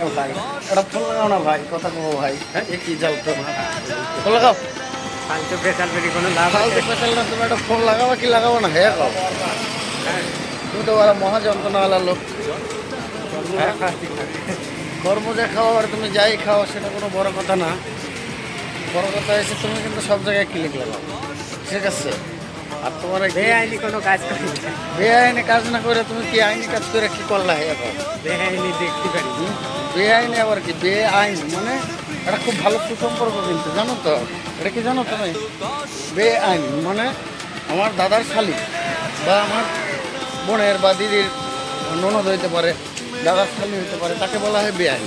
এ ভাই এটা ফোন লাগাও না ভাই কথা ভাই। হ্যাঁ এ কি যাও তো লাগাও ফালতু বেকার বেরি কোনো লাভ ফালতু পেশাল না তুমি একটা ফোন লাগাবো কি লাগাবো না? হ্যাঁ কও তুমি তো ওরা মহা যন্ত্রণাওয়ালা লোক? কর্ম যে খাও আর তুমি যাই খাও সেটা কোনো বড় কথা না। বড় কথা হয়েছে তুমি কিন্তু সব জায়গায় ক্লিক লাগাও ঠিক আছে। আর তোমার বেআইনি কোনো কাজ করি বেআইনি কাজ না করে তুমি কি আইনি কাজ করে কি করলা এখন বেআইনি দেখতে পারি? বেআইনি আবার কি? বেআইন মানে এটা খুব ভালো সুসম্পর্ক কিন্তু জানো তো? এটা কি জানো তুমি? বেআইন মানে আমার দাদার শালি বা আমার বোনের বা দিদির ননদ হইতে পারে দাদার শালি হইতে পারে তাকে বলা হয় বেআইন।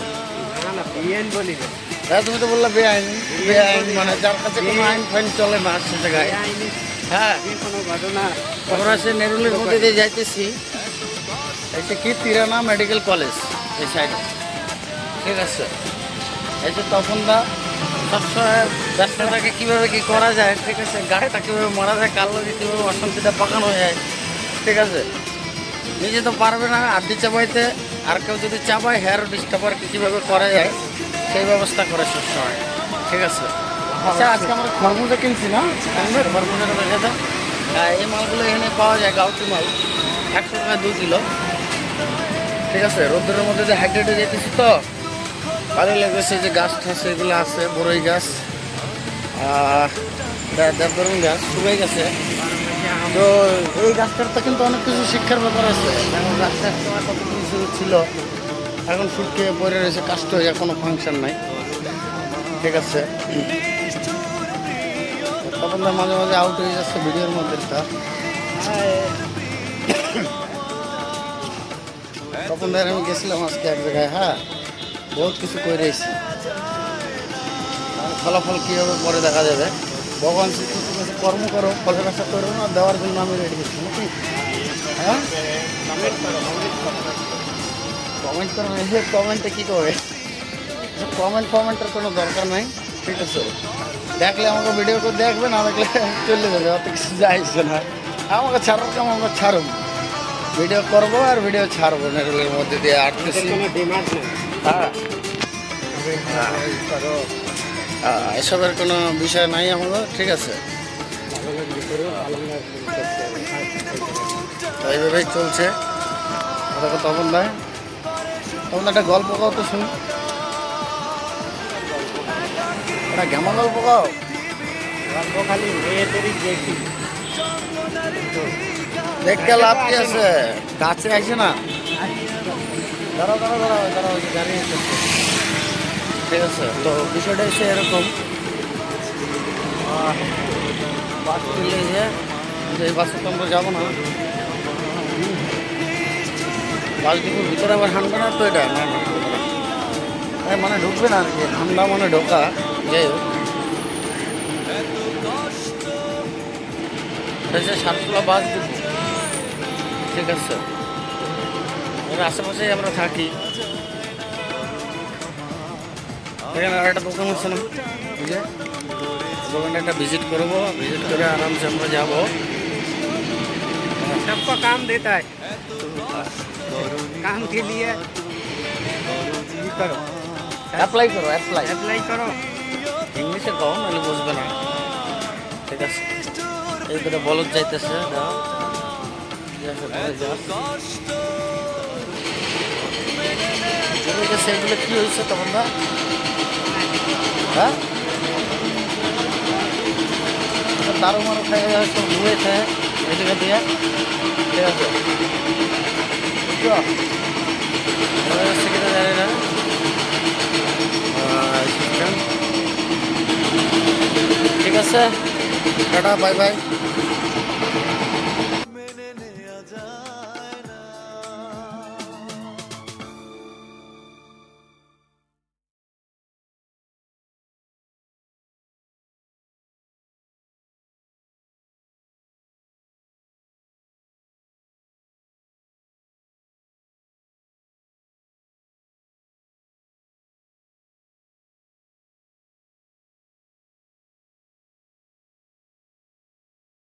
না না বিএন বলি হ্যাঁ তুমি তো বললা বেআইন। বেআইন মানে যার কাছে কোনো আইন ফাইন চলে না সে জায়গায়। বেআইনি হ্যাঁ। কোনো ঘটনা। নেরুলের মধ্যে দিয়ে যাইতেছি। এসে কি তিরানা মেডিকেল কলেজ এই সাইডে। ঠিক আছে। এসে তখন দা সবসময় ব্যস্ততাকে কীভাবে কী করা যায় ঠিক আছে? গাড়িটা কীভাবে মারা যায় কীভাবে অশান্তিটা পাকানো যায় ঠিক আছে? নিজে তো পারবে না আড্ডি চাপাইতে আর কেউ যদি চাপায় হেয়ার ডিস্টার্বার কীভাবে করা যায় সেই ব্যবস্থা করে সবসময় ঠিক আছে? আচ্ছা আজকে আমরা খরমুজা কিনছি না? হ্যাঁ, এই মালগুলো এখানে পাওয়া যায় গাউটি মাল, একশো টাকা দু কিলো। ঠিক আছে রোদ্রের মধ্যে যে হাইড্রেটে যেতেছি তো ভালো লেগেছে যে গাছ টাছ এগুলো আছে, বড়ই গাছ। আর গাছ শুকাই গেছে। তো এই গাছটার তো কিন্তু অনেক কিছু শিক্ষার ব্যাপার আছে। এখন গাছটা কত কিছু ছিল, এখন শুটকে পড়ে রয়েছে কাষ্ট হয়ে কোনো ফাংশন নাই। ঠিক আছে। তো মাঝে মাঝে আউট হয়ে যাচ্ছে ভিডিওর মধ্যে তখন ধর আমি গেছিলাম আজকে এক জায়গায় হ্যাঁ? বহুত কিছু করে এসেছি। ফলাফল কীভাবে পরে দেখা যাবে। ভগবান কাছে কর্ম করো, ফলের আশা করো না, দেওয়ার জন্য আমি রেডি আছি, নাকি? হ্যাঁ? কমেন্ট করো কমেন্টে কী করবে কমেন্ট ফমেন্টের কোনো দরকার নাই, ঠিক আছে। দেখলে আমাকে ভিডিও করে দেখবে না দেখলে চলে যাবে অত কিছু যাইছে না। আমাকে ছাড়ার কাম আমরা ছাড়ব ভিডিও করব আর ভিডিও ছাড়বো নেটের মধ্যে দিয়ে আটতেছি কোনো হ্যাঁ। হ্যাঁ, এসবের কোনো বিষয় নাই আমাদের ঠিক আছে। এইভাবেই চলছে। তখন দেয় তখন একটা গল্প কাও তো শুনি। একটা গেমা গল্প কাও? গল্প খালি মেয়েদেরই দেখি। দেখতে লাভ কি আছে? কাছে আসে না? দাঁড়াও দাঁড়াও দাঁড়াও দাঁড়াও গাড়ি ঠিক আছে। তো বিষয়টা এসে এরকম। বাস চলে যে এই বাসে তো আমরা যাব না। বাস ডিপোর ভিতরে আবার হানবে না তো এটা? না মানে ঢুকবে না আর কি? হান্ডা মানে ঢোকা। যাই হোক এটা হচ্ছে সাতশোলা বাস ডিপো ঠিক আছে এর আশেপাশেই আমরা থাকি এখানে আর একটা দোকান আছে না বুঝলে দোকানটা একটা ভিজিট করবো ভিজিট করে আরামসে আমরা যাবো सबको काम देता है काम के लिए ये करो অ্যাপ্লাই করো অ্যাপ্লাই अप्लाई करो ইংলিশে কও, নাহলে বুঝবে না। ঠিক আছে। এই করে বলদ যাইতেছে এগুলো কি হয়েছে তখন দা হ্যাঁ? দারু মারু খাই সব এই জায়গা দিয়ে। ঠিক আছে। জানি না আছে। Tata bye bye.